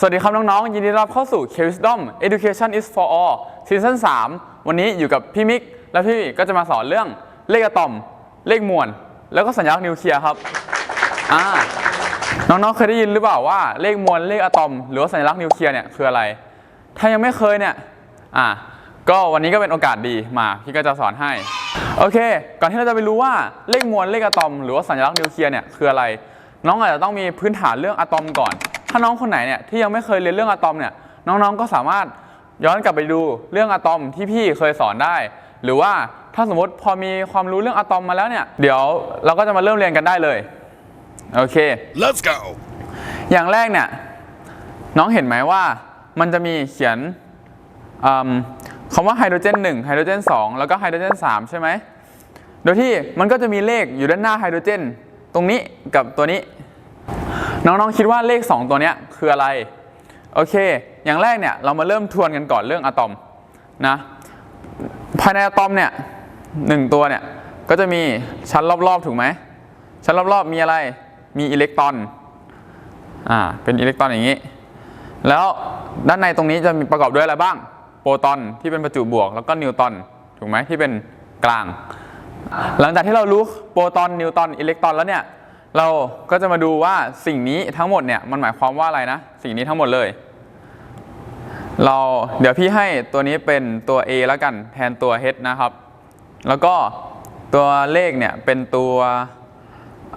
สวัสดีครับน้องๆ ยินดีต้อนรับเข้าสู่ k w i s d o m Education is for all ซีซั่น3 วันนี้อยู่กับพี่มิก และพี่ก็จะมาสอนเรื่องเลขอะตอม เลขมวล แล้วก็สัญลักษณ์นิวเคลียร์ครับ อ่า น้องๆ เคยได้ยินหรือเปล่าว่าเลขมวล เลขอะตอม หรือว่าสัญลักษณ์นิวเคลียร์เนี่ยคืออะไร ถ้ายังไม่เคยเนี่ย อ่า ก็วันนี้ก็เป็นโอกาสดีมา พี่ก็จะสอนให้ โอเค ก่อนที่เราจะไปรู้ว่าเลขมวล เลขอะตอม หรือว่าสัญลักษณ์นิวเคลียร์เนี่ยคืออะไร น้องอาจจะต้องมีพื้นฐานเรื่องอะตอมก่อนาน้องคนไหนเนี่ยที่ยังไม่เคยเรียนเรื่องอะตอมเนี่ยน้องๆก็สามารถย้อนกลับไปดูเรื่องอะตอมที่พี่เคยสอนได้ หรือว่าถ้าสมมติพอมีความรู้เรื่องอะตอมมาแล้วเนี่ย เดี๋ยวเราก็จะมาเริ่มเรียนกันได้เลยโอเค Let's go. อย่างแรกเนี่ยน้องเห็นไหมว่ามันจะมีเขียนอืมคำว่าไฮโดรเจน1ไฮโดรเจน2แล้วก็ไฮโดรเจน3ใช่ไหมโดยที่มันก็จะมีเลขอยู่ด้านหน้าไฮโดรเจน ตรงนี้กับตัวนี้ น้องๆคิดว่าเลข 2 ตัวนี้คืออะไร โอเค อย่างแรกเนี่ยเรามาเริ่มทวนกันก่อนเรื่องอะตอมนะภายในอะตอมเนี่ยหนึ่งตัวเนี่ยก็จะมีชั้นรอบๆถูกไหมชั้นรอบๆมีอะไรมีอิเล็กตรอนอ่าเป็นอิเล็กตรอนอย่างนี้ แล้วด้านในตรงนี้จะมีประกอบด้วยอะไรบ้าง โปรตอนที่เป็นประจุบวก แล้วก็นิวตรอนถูกไหมที่เป็นกลาง หลังจากที่เรารู้โปรตอนนิวตรอนอิเล็กตรอนแล้วเนี่ย เราก็จะมาดูว่าสิ่งนี้ทั้งหมดเนี่ยมันหมายความว่าอะไรนะ สิ่งนี้ทั้งหมดเลย เราเดี๋ยวพี่ให้ตัวนี้เป็นตัว A แล้วกันแทนตัว H นะครับ แล้วก็ตัวเลขเนี่ยเป็นตัว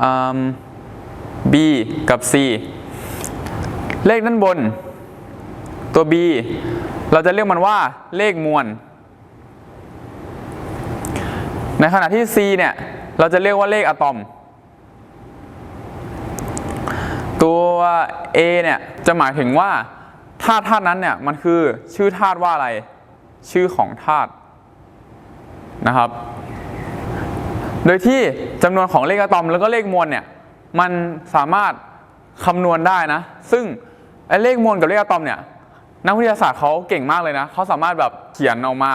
อืม B กับ C เลขด้านบน ตัว B เราจะเรียกมันว่าเลขมวล ในขณะที่ C เนี่ยเราจะเรียกว่าเลขอะตอม ตัว A เนี่ยจะหมายถึงว่าธาตุธาตุนั้นเนี่ยมันคือชื่อธาตุว่าอะไร ชื่อของธาตุนะครับ โดยที่จำนวนของเลขอะตอมแล้วก็เลขมวลเนี่ยมันสามารถคำนวณได้นะ ซึ่งเลขมวลกับเลขอะตอมเนี่ยนักวิทยาศาสตร์เขาเก่งมากเลยนะเขาสามารถแบบเขียนออกมา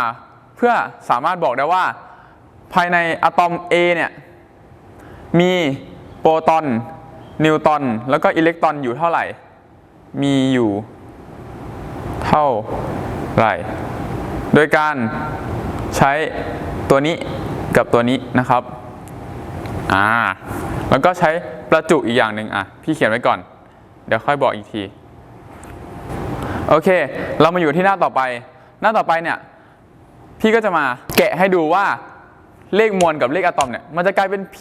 เพื่อสามารถบอกได้ว่า ภายในอะตอม A เนี่ยมีโปรตอน นิวตรอนแล้วก็อิเล็กตรอนอยู่เท่าไหร่ มีอยู่ เท่าไหร่ โดยการใช้ตัวนี้กับตัวนี้นะครับ อ่า แล้วก็ใช้ประจุอีกอย่างหนึ่งอะ พี่เขียนไว้ก่อน เดี๋ยวค่อยบอกอีกที โอเค เรามาอยู่ที่หน้าต่อไป หน้าต่อไปเนี่ย พี่ก็จะมาแกะให้ดูว่าเลขมวลกับเลขอะตอมเนี่ย มันจะกลายเป็น P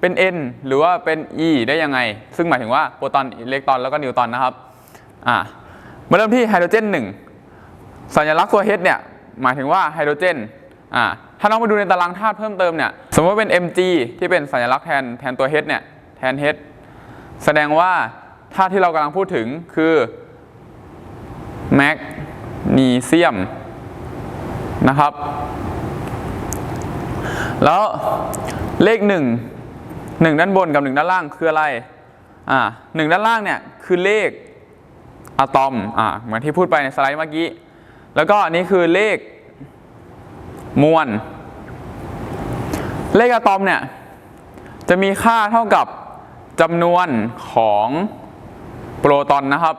เป็น N หรือว่าเป็น E ได้ยังไง ซึ่งหมายถึงว่าโปรตอนอิเล็กตรอนแล้วก็นิวตรอนนะครับอ่ามาเริ่มที่ไฮโดรเจน1สัญลักษณ์ตัว H เนี่ยหมายถึงว่าไฮโดรเจนอ่าถ้าน้องมาดูในตารางธาตุเพิ่มเติมเนี่ยสมมติว่าเป็น Mg ที่เป็นสัญลักษณ์แทนแทนตัว H เนี่ยแทน H แสดงว่าธาตุที่เรากำลังพูดถึงคือแมกนีเซียมนะครับ แล้วเลขหนึ่ง หนึ่งด้านบนกับหนึ่งด้านล่างคืออะไรอ่าหนึ่งด้านล่างเนี่ยคือเลขอะตอมอ่าเหมือนที่พูดไปในสไลด์เมื่อกี้ แล้วก็อันนี้คือเลขมวล เลขอะตอมเนี่ยจะมีค่าเท่ากับจำนวนของโปรตอนนะครับ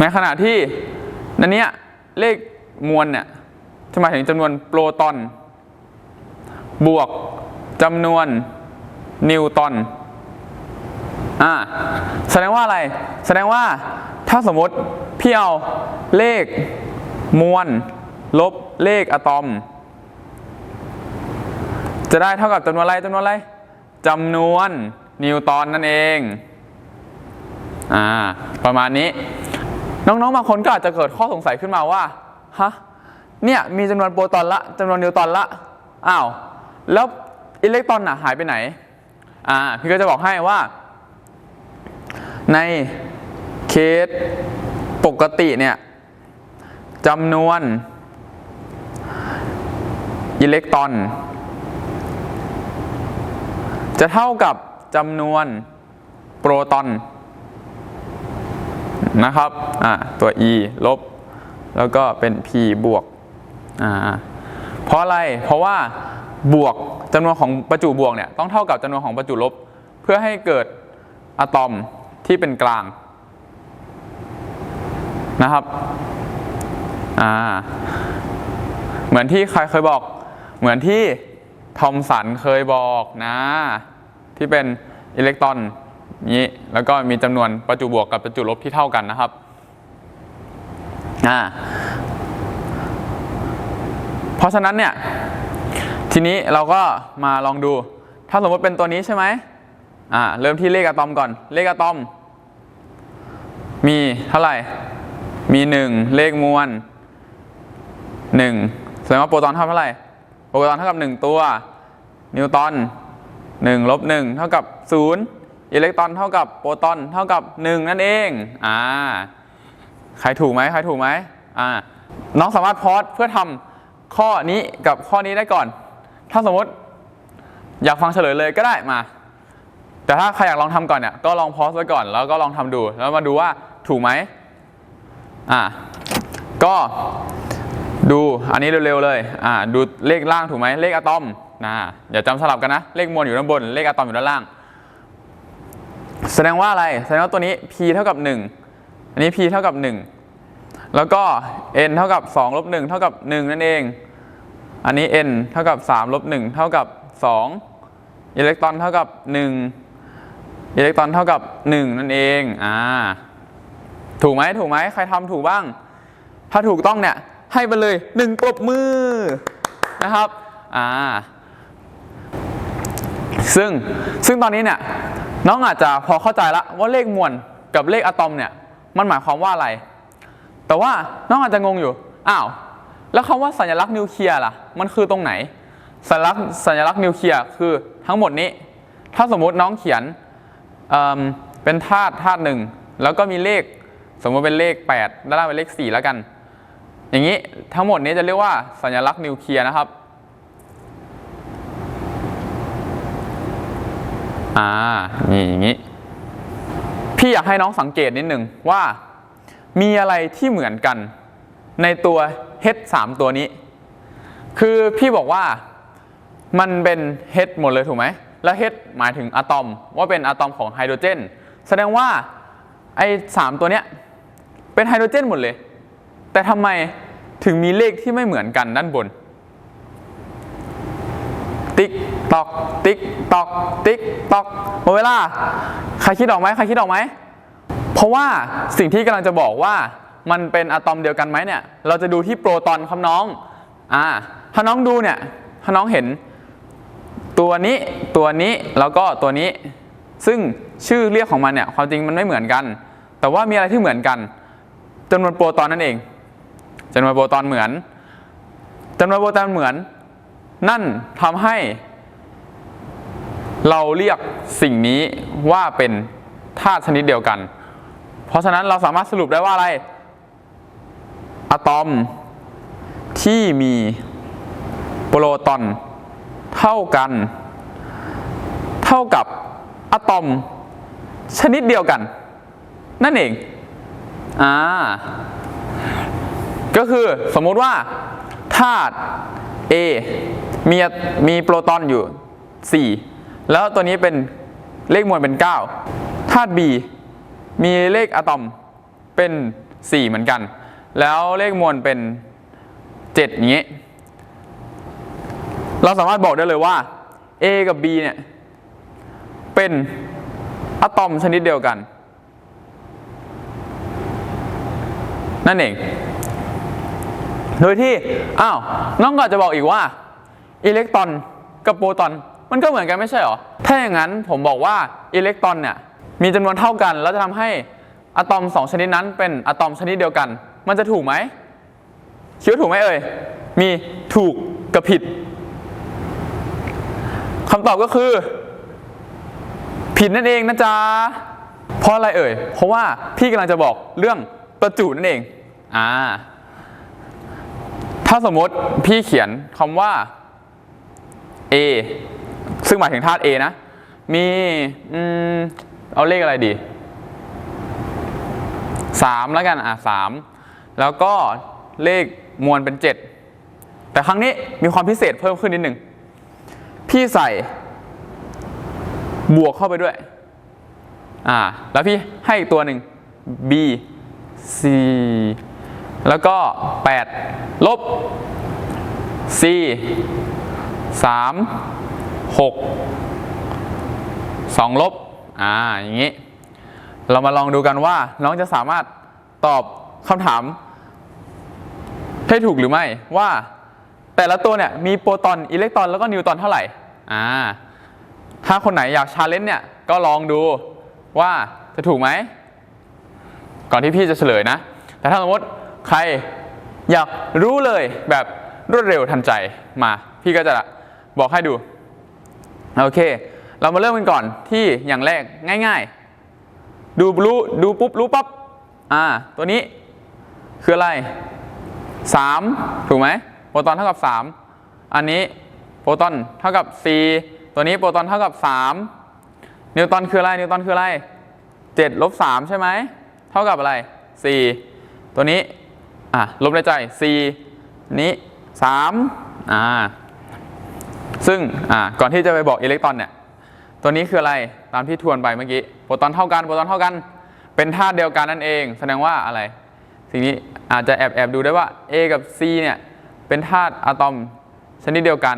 ในขณะที่นันเนี้ยเลขมวลเนี่ยจะหมายถึงจำนวนโปรตอน บวก จำนวนนิวตรอนอ่าแสดงว่าอะไร แสดงว่าถ้าสมมติพี่เอาเลขมวลลบเลขอะตอม จะได้เท่ากับจำนวนอะไรจำนวนอะไรจำนวนนิวตรอนนั่นเองอ่าประมาณนี้ น้องๆบางคนก็อาจจะเกิดข้อสงสัยขึ้นมาว่าฮะเนี่ยมีจำนวนโปรตอนละจำนวนนิวตรอนละอ้าวแล้ว อิเล็กตรอนน่ะหายไปไหน อ่า พี่ก็จะบอกให้ว่า ในเคสปกติเนี่ยจำนวน อิเล็กตรอน จะเท่ากับจำนวนโปรตอนนะครับ อ่า ตัว e ลบ แล้วก็เป็น p บวก อ่า เพราะอะไร เพราะว่าบวก จำนวนของประจุบวกเนี่ยต้องเท่ากับจำนวนของประจุลบ เพื่อให้เกิดอะตอมที่เป็นกลางนะครับอ่าเหมือนที่ใครเคยบอก เหมือนที่ทอมสันเคยบอกนะ ที่เป็นอิเล็กตรอนนี้แล้วก็มีจำนวนประจุบวกกับประจุลบที่เท่ากันนะครับอ่าเพราะฉะนั้นเนี่ย ทีนี้เราก็มาลองดู ถ้าสมมติเป็นตัวนี้ใช่ไหมอ่าเริ่มที่เลขอะตอมก่อน เลขอะตอม มีเท่าไหร่ มี 1 เลขมวล1แสดงว่าโปรตอนเท่าเท่าไหร่ โปรตอนเท่ากับ 1 ตัว นิวตอน1ลบ1เท่ากับ 0 อิเล็กตรอนเท่ากับโปรตอนเท่ากับ 1 นั่นเอง อ่า ใครถูกไหมใครถูกไหมอ่า น้องสามารถพอสเพื่อทำข้อนี้กับข้อนี้ได้ก่อน ถ้าสมมติอยากฟังเฉลยเลยก็ได้มา แต่ถ้าใครอยากลองทำก่อนเนี่ยก็ลองพอสไว้ก่อนแล้วก็ลองทำดู แล้วมาดูว่าถูกไหมอ่าก็ดูอันนี้เร็วๆเลยอ่าดูเลขล่างถูกไหมเลขอะตอมนะอย่าจำสลับกันนะ เลขมวลอยู่ด้านบน เลขอะตอมอยู่ด้านล่าง แสดงว่าอะไรแสดงว่าตัวนี้ p เท่ากับ 1 อันนี้ p เท่ากับ 1 แล้วก็ n เท่ากับ2ลบ1เท่ากับ 1 นั่นเอง อันนี้ n เท่ากับ3ลบ1เท่ากับ 2 อิเล็กตรอนเท่ากับ 1 อิเล็กตรอนเท่ากับ 1 นั่นเองอ่าถูกไหมถูกไหมใครทำถูกบ้าง ถ้าถูกต้องเนี่ย ให้ไปเลยหนึ่งปรบมือนะครับอ่าซึ่งซึ่งตอนนี้เนี่ยน้องอาจจะพอเข้าใจละว่าเลขมวลกับเลขอะตอมเนี่ยมันหมายความว่าอะไร แต่ว่าน้องอาจจะงงอยู่ อ้าว แล้วคำว่าสัญลักษณ์นิวเคลียร์ล่ะ มันคือตรงไหน สัญลักษณ์สัญลักษณ์นิวเคลียร์คือทั้งหมดนี้ ถ้าสมมุติน้องเขียนเเป็นธาตุธาตุหนึ่งแล้วก็มีเลข สมมติเป็นเลข 8 ด้านล่างเป็นเลข 4 แล้วกัน อย่างนี้ทั้งหมดนี้จะเรียกว่าสัญลักษณ์นิวเคลียร์นะครับอ่านี่อย่างนี้ พี่อยากให้น้องสังเกตนิดหนึ่งว่า มีอะไรที่เหมือนกันในตัว H 3ตัวนี้ คือพี่บอกว่ามันเป็น H หมดเลยถูกไหม แล้ว H หมายถึงอะตอม ว่าเป็นอะตอมของไฮโดรเจน แสดงว่าไอ้สามตัวเนี้ยเป็นไฮโดรเจนหมดเลย แต่ทำไมถึงมีเลขที่ไม่เหมือนกันด้านบน ติ๊กตอก ติ๊กตอก ติ๊กตอกหมดเวลา ใครคิดออกไหมใครคิดออกไหม เพราะว่าสิ่งที่กำลังจะบอกว่า มันเป็นอะตอมเดียวกันไหมเนี่ย เราจะดูที่โปรตอนครับน้องอ่าถ้าน้องดูเนี่ย ถ้าน้องเห็น ตัวนี้ตัวนี้แล้วก็ตัวนี้ ซึ่งชื่อเรียกของมันเนี่ยความจริงมันไม่เหมือนกัน แต่ว่ามีอะไรที่เหมือนกันจำนวนโปรตอนนั่นเองจำนวนโปรตอนเหมือนจำนวนโปรตอนเหมือน นั่นทำให้ เราเรียกสิ่งนี้ว่าเป็นธาตุชนิดเดียวกัน เพราะฉะนั้นเราสามารถสรุปได้ว่าอะไร อะตอมที่มีโปรตอนเท่ากัน เท่ากับอะตอมชนิดเดียวกัน นั่นเอง อ่า ก็คือสมมุติว่าธาตุ A มีมีโปรตอนอยู่ 4 แล้วตัวนี้เป็นเลขมวลเป็น 9ธาตุ B มีเลขอะตอมเป็น 4 เหมือนกัน แล้วเลขมวลเป็น7อย่างนี้ เราสามารถบอกได้เลยว่า A กับ B เนี่ย เป็นอะตอมชนิดเดียวกัน นั่นเอง โดยที่ อ้าว น้องก็จจะบอกอีกว่า อิเล็กตรอนกับโปรตอน มันก็เหมือนกันไม่ใช่หรอ ถ้าอย่างนั้นผมบอกว่าอิเล็กตรอนเนี่ย มีจำนวนเท่ากัน แล้วจะทำให้อะตอมสองชนิดนั้นเป็นอะตอมชนิดเดียวกัน มันจะถูกไหมคิดว่าถูกไหมเอ่ย มีถูกกับผิดคำตอบก็คือ ผิดนั่นเองนะจ๊ะเพราะอะไรเอ่ย เพราะว่าพี่กำลังจะบอกเรื่องประจุนั่นเองอ่าถ้าสมมติพี่เขียนคำว่า A ซึ่งหมายถึงธาตุ A นะ มีอืมเอาเลขอะไรดี 3 แล้วกันอะ3 แล้วก็เลขมวลเป็น 7 แต่ครั้งนี้มีความพิเศษเพิ่มขึ้นนิดหนึ่ง พี่ใส่บวกเข้าไปด้วย อ่า แล้วพี่ให้อีกตัวหนึ่ง b 4แล้วก็ 8 ลบ4 3 6 2 ลบ อ่า อย่างนี้ เรามาลองดูกันว่าน้องจะสามารถตอบ คำถามให้ถูกหรือไม่ว่าแต่ละตัวเนี่ยมีโปรตอนอิเล็กตรอนแล้วก็นิวตรอนเท่าไหร่อ่าถ้าคนไหนอยากชาเลนจ์เนี่ยก็ลองดูว่าจะถูกไหม ก่อนที่พี่จะเฉลยนะ แต่ถ้าสมมติใครอยากรู้เลยแบบรวดเร็วทันใจมา พี่ก็จะบอกให้ดู โอเค เรามาเริ่มกันก่อนที่อย่างแรกง่าย ๆ ดูรู้ดูปุ๊บรู้ปั๊บอ่าตัวนี้ คืออะไร 3 ถูกไหมโปรตอนเท่ากับ 3 อันนี้โปรตอนเท่ากับ 4 ตัวนี้โปรตอนเท่ากับ 3 นิวตันคืออะไร นิวตันคืออะไร7ลบ3ใช่ไหม เท่ากับอะไร 4 ตัวนี้ อะ ลบในใจ 4 นี้ 3 อ่า ซึ่ง อ่า ก่อนที่จะไปบอกอิเล็กตรอนเนี่ย ตัวนี้คืออะไร ตามที่ทวนไปเมื่อกี้ โปรตอนเท่ากัน โปรตอนเท่ากัน เป็นธาตุเดียวกันนั่นเอง แสดงว่าอะไร สิ่งนี้อาจจะแอบแอบดูได้ว่า A กับ C เนี่ยเป็นธาตุอะตอมชนิดเดียวกัน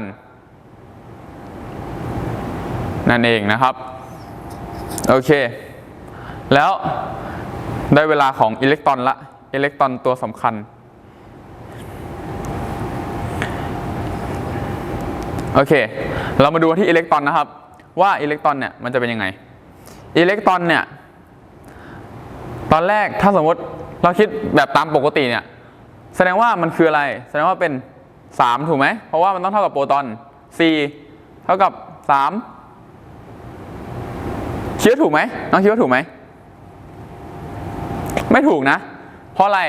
นั่นเองนะครับ โอเค แล้วได้เวลาของอิเล็กตรอนละอิเล็กตรอนตัวสำคัญ โอเค เรามาดูที่อิเล็กตรอนนะครับ ว่าอิเล็กตรอนเนี่ยมันจะเป็นยังไงอิเล็กตรอนเนี่ยตอนแรกถ้าสมมติ เราคิดแบบตามปกติเนี่ย แสดงว่ามันคืออะไร แสดงว่าเป็น 3 ถูกไหม เพราะว่ามันต้องเท่ากับโปรตอน4เท่ากับ 3 คิดว่าถูกไหมน้องคิดว่าถูกไหม ไม่ถูกนะ เพราะอะไร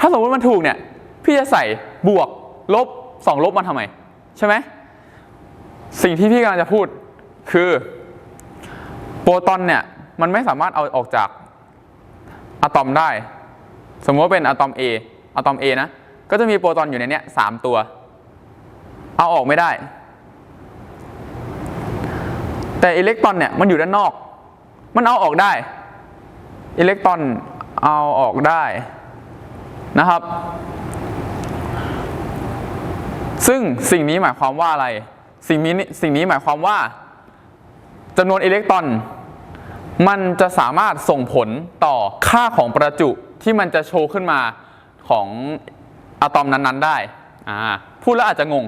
ถ้าสมมติมันถูกเนี่ย พี่จะใส่บวกลบ 2 ลบมันทำไม ใช่ไหม สิ่งที่พี่กำลังจะพูดคือ โปรตอนเนี่ย มันไม่สามารถเอาออกจากอะตอมได้ สมมติว่าเป็นอะตอม A อะตอม A นะ ก็จะมีโปรตอนอยู่ในนี้สามตัว เอาออกไม่ได้ แต่อิเล็กตรอนเนี่ยมันอยู่ด้านนอก มันเอาออกได้ อิเล็กตรอนเอาออกได้นะครับ ซึ่งสิ่งนี้หมายความว่าอะไร สิ่งนี้สิ่งนี้หมายความว่าจำนวนอิเล็กตรอน มันจะสามารถส่งผลต่อค่าของประจุ ที่มันจะโชว์ขึ้นมาของอะตอมนั้นๆได้อ่าพูดแล้วอาจจะงง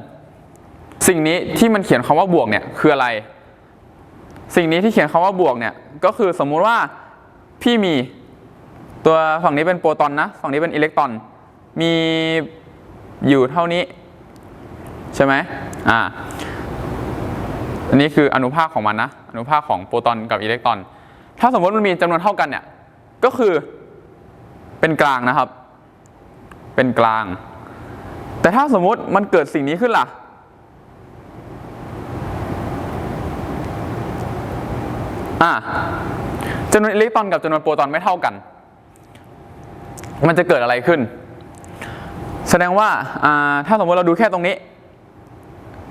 สิ่งนี้ที่มันเขียนคำว่าบวกเนี่ยคืออะไร สิ่งนี้ที่เขียนคำว่าบวกเนี่ยก็คือสมมุติว่าพี่มีตัวฝั่งนี้เป็นโปรตอนนะฝั่งนี้เป็นอิเล็กตรอน มีอยู่เท่านี้ ใช่ไหมอ่าอันนี้คืออนุภาคของมันนะ อนุภาคของโปรตอนกับอิเล็กตรอน ถ้าสมมติมันมีจำนวนเท่ากันเนี่ย ก็คือ เป็นกลางนะครับ เป็นกลาง แต่ถ้าสมมติมันเกิดสิ่งนี้ขึ้นล่ะ อ่าจำนวนอิเล็กตรอนกับจำนวนโปรตอนไม่เท่ากัน มันจะเกิดอะไรขึ้น แสดงว่าอ่าถ้าสมมติเราดูแค่ตรงนี้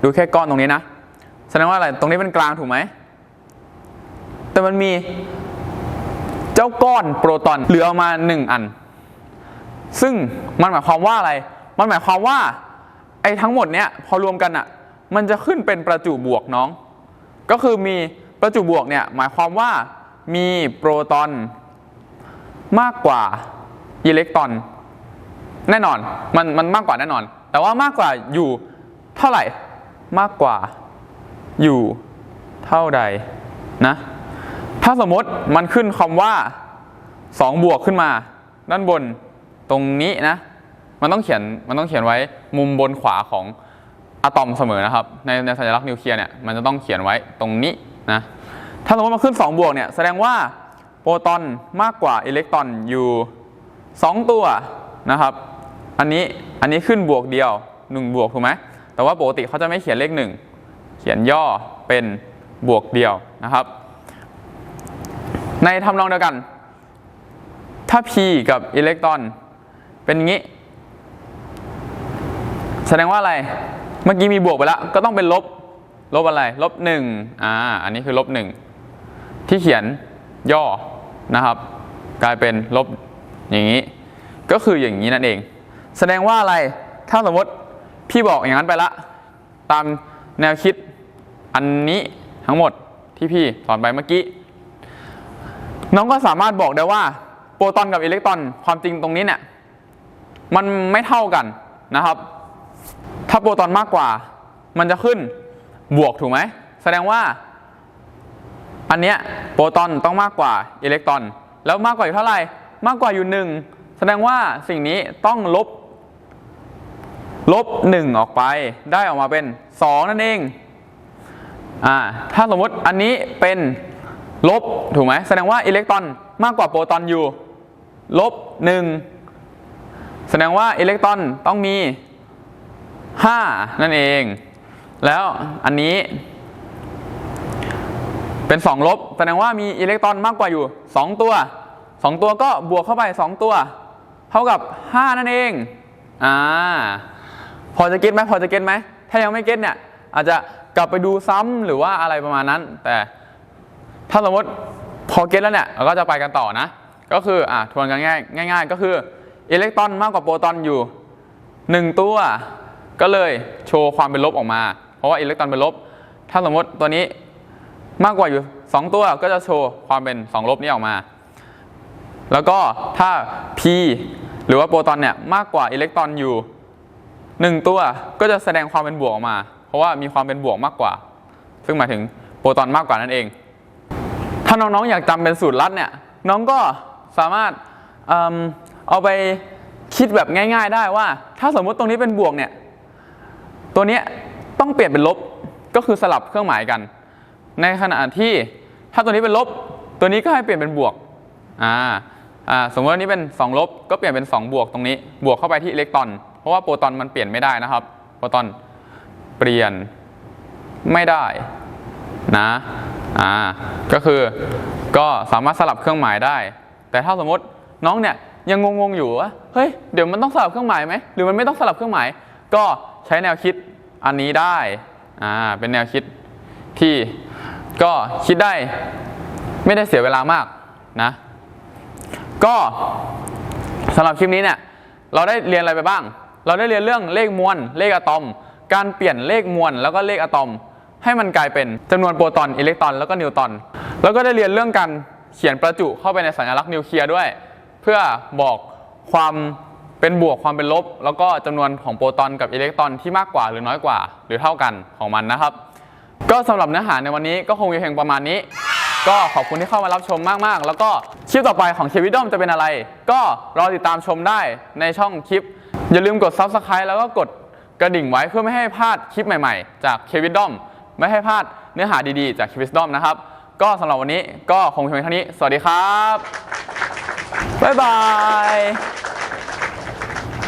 ดูแค่ก้อนตรงนี้นะ แสดงว่าอะไร ตรงนี้เป็นกลางถูกไหม แต่มันมีเจ้าก้อนโปรตอนเหลือออกมาหนึ่งอัน ซึ่งมันหมายความว่าอะไร มันหมายความว่าไอ้ทั้งหมดเนี้ยพอรวมกันอะ่ะมันจะขึ้นเป็นประจุบวกน้อง ก็คือมีประจุบวกเนี่ยหมายความว่ามีโปรตอนมากกว่าอิเล็กตรอน แน่นอนมันมันมากกว่าแน่นอน แต่ว่ามากกว่าอยู่เท่าไหร่มากกว่าอยู่เท่าใดนะถ้าสมมติมันขึ้นคำว่า 2 บวกขึ้นมา ด้านบน ตรงนี้นะ มันต้องเขียนมันต้องเขียนไว้มุมบนขวาของอะตอมเสมอนะครับ ในในสัญลักษณ์นิวเคลียร์เนี่ยมันจะต้องเขียนไว้ตรงนี้นะถ้าสมมติมันขึ้น 2 บวกเนี่ยแสดงว่าโปรตอนมากกว่าอิเล็กตรอนอยู่ 2 ตัวนะครับอันนี้อันนี้ขึ้นบวกเดียว 1 บวกถูกไหมแต่ว่าปกติเขาจะไม่เขียนเลข 1 เขียนย่อเป็นบวกเดียวนะครับ ในทำนองเดียวกัน ถ้า p กับอิเล็กตรอน เป็นอย่างนี้ แสดงว่าอะไร เมื่อกี้มีบวกไปแล้ว ก็ต้องเป็นลบ ลบอะไร ลบหนึ่งอ่า อันนี้คือลบหนึ่งที่เขียนย่อนะครับ กลายเป็นลบอย่างนี้ ก็คืออย่างนี้นั่นเอง แสดงว่าอะไร ถ้าสมมติพี่บอกอย่างนั้นไปละ ตามแนวคิดอันนี้ทั้งหมดที่พี่สอนไปเมื่อกี้ น้องก็สามารถบอกได้ว่าโปรตอนกับอิเล็กตรอนความจริงตรงนี้เนี่ย มันไม่เท่ากันนะครับ ถ้าโปรตอนมากกว่า มันจะขึ้นบวกถูกไหม แสดงว่า อันเนี้ยโปรตอนต้องมากกว่าอิเล็กตรอน แล้วมากกว่าอยู่เท่าไหร่ มากกว่าอยู่หนึ่งแสดงว่าสิ่งนี้ต้องลบ ลบหนึ่งออกไปได้ออกมาเป็นสองนั่นเองอ่าถ้าสมมติอันนี้เป็นลบถูกไหมแสดงว่าอิเล็กตรอนมากกว่าโปรตอนอยู่ลบหนึ่ง แสดงว่าอิเล็กตรอนต้องมี 5 นั่นเอง แล้วอันนี้ เป็น 2 ลบ แสดงว่ามีอิเล็กตรอนมากกว่าอยู่ 2 ตัว 2 ตัวก็บวกเข้าไป 2 ตัว เท่ากับ 5 นั่นเองอ่าพอจะเก็ตไหมพอจะเก็ตไหม ถ้ายังไม่เก็ตเนี่ย อาจจะกลับไปดูซ้ำหรือว่าอะไรประมาณนั้น แต่ถ้าสมมติพอเก็ตแล้วเนี่ยเราก็จะไปกันต่อนะ ก็คืออะทวนกันง่ายง่าย ๆ ก็คือ อิเล็กตรอนมากกว่าโปรตอนอยู่ 1 ตัว ก็เลยโชว์ความเป็นลบออกมา เพราะว่าอิเล็กตรอนเป็นลบ ถ้าสมมติตัวนี้มากกว่าอยู่ 2 ตัวก็จะโชว์ความเป็น 2 ลบนี้ออกมา แล้วก็ถ้า p หรือว่าโปรตอนเนี่ยมากกว่าอิเล็กตรอนอยู่ 1 ตัวก็จะแสดงความเป็นบวกออกมา เพราะว่ามีความเป็นบวกมากกว่า ซึ่งหมายถึงโปรตอนมากกว่านั่นเอง ถ้าน้องๆอยากจำเป็นสูตรลัดเนี่ยน้องก็สามารถ เอาไปคิดแบบง่าย ๆ ได้ว่า ถ้าสมมุติตรงนี้เป็นบวกเนี่ย ตัวนี้ต้องเปลี่ยนเป็นลบก็คือสลับเครื่องหมายกัน ในขณะที่ถ้าตัวนี้เป็นลบ ตัวนี้ก็ให้เปลี่ยนเป็นบวกอ่าอ่าสมมติว่านี้เป็น 2 ลบ ก็เปลี่ยนเป็น 2 บวกตรงนี้ บวกเข้าไปที่อิเล็กตรอน เพราะว่าโปรตอนมันเปลี่ยนไม่ได้นะครับ โปรตอนเปลี่ยนไม่ได้นะอ่าก็คือก็สามารถสลับเครื่องหมายได้ แต่ถ้าสมมติน้องเนี่ย ยังงงๆอยู่ว่าเฮ้ยเดี๋ยวมันต้องสลับเครื่องหมายไหมหรือมันไม่ต้องสลับเครื่องหมาย ก็ใช้แนวคิดอันนี้ได้อ่าเป็นแนวคิดที่ก็คิดได้ไม่ได้เสียเวลามากนะ ก็สำหรับคลิปนี้เนี่ยเราได้เรียนอะไรไปบ้าง เราได้เรียนเรื่องเลขมวล เลขอะตอม การเปลี่ยนเลขมวลแล้วก็เลขอะตอม ให้มันกลายเป็นจำนวนโปรตอนอิเล็กตรอนแล้วก็นิวตรอนแล้วก็ได้เรียนเรื่องการเขียนประจุเข้าไปในสัญลักษณ์นิวเคลียร์ด้วย เพื่อบอกความเป็นบวกความเป็นลบ แล้วก็จำนวนของโปรตอนกับอิเล็กตรอนที่มากกว่าหรือน้อยกว่า หรือเท่ากันของมันนะครับ ก็สำหรับเนื้อหาในวันนี้ก็คงมีเพียงประมาณนี้ ก็ขอบคุณที่เข้ามารับชมมาก ๆ แล้วก็คลิปต่อไปของเควิดอมจะเป็นอะไร ก็รอติดตามชมได้ในช่องคลิป อย่าลืมกด Subscribe แล้วก็กดกระดิ่งไว้เพื่อไม่ให้พลาดคลิปใหม่ ๆ จากเควิดอมไม่ให้พลาดเนื้อหาดีๆ จากเควิดอมนะครับก็สำหรับวันนี้ก็คงเพียงเท่านี้ สวัสดีครับ บ๊ายบาย